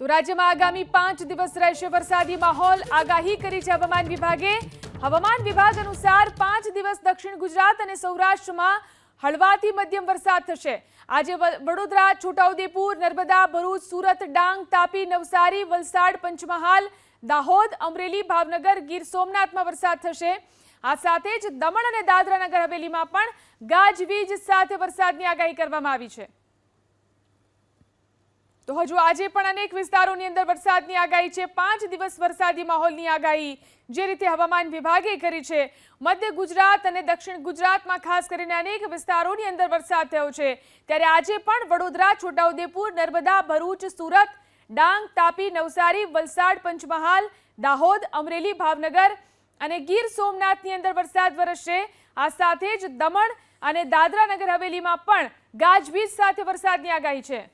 તો રાજ્યમાં આગામી પાંચ દિવસ રહેશે વરસાદી માહોલ. આગાહી કરી છે હવામાન વિભાગે. હવામાન વિભાગ અનુસાર પાંચ દિવસ દક્ષિણ ગુજરાત અને સૌરાષ્ટ્રમાં હળવાથી મધ્યમ વરસાદ થશે. આજે વડોદરા, છોટાઉદેપુર, નર્મદા, ભરૂચ, સુરત, ડાંગ, તાપી, નવસારી, વલસાડ, પંચમહાલ, દાહોદ, અમરેલી, ભાવનગર, ગીર સોમનાથમાં વરસાદ થશે. આ સાથે જ દમણ અને દાદરા નગર હવેલીમાં પણ ગાજવીજ સાથે વરસાદની આગાહી કરવામાં આવી છે. તો હજુ આજે પણ અનેક વિસ્તારોની અંદર વરસાદની આગાહી છે. પાંચ દિવસ વરસાદી માહોલની આગાહી જે રીતે હવામાન વિભાગે કરી છે, મધ્ય ગુજરાત અને દક્ષિણ ગુજરાતમાં ખાસ કરીને અનેક વિસ્તારોની અંદર વરસાદ થયો છે. ત્યારે આજે પણ વડોદરા, છોટાઉદેપુર, નર્મદા, ભરૂચ, સુરત, ડાંગ, તાપી, નવસારી, વલસાડ, પંચમહાલ, દાહોદ, અમરેલી, ભાવનગર અને ગીર સોમનાથની અંદર વરસાદ વરસશે. આ સાથે જ દમણ અને દાદરા નગર હવેલીમાં પણ ગાજવીજ સાથે વરસાદની આગાહી છે.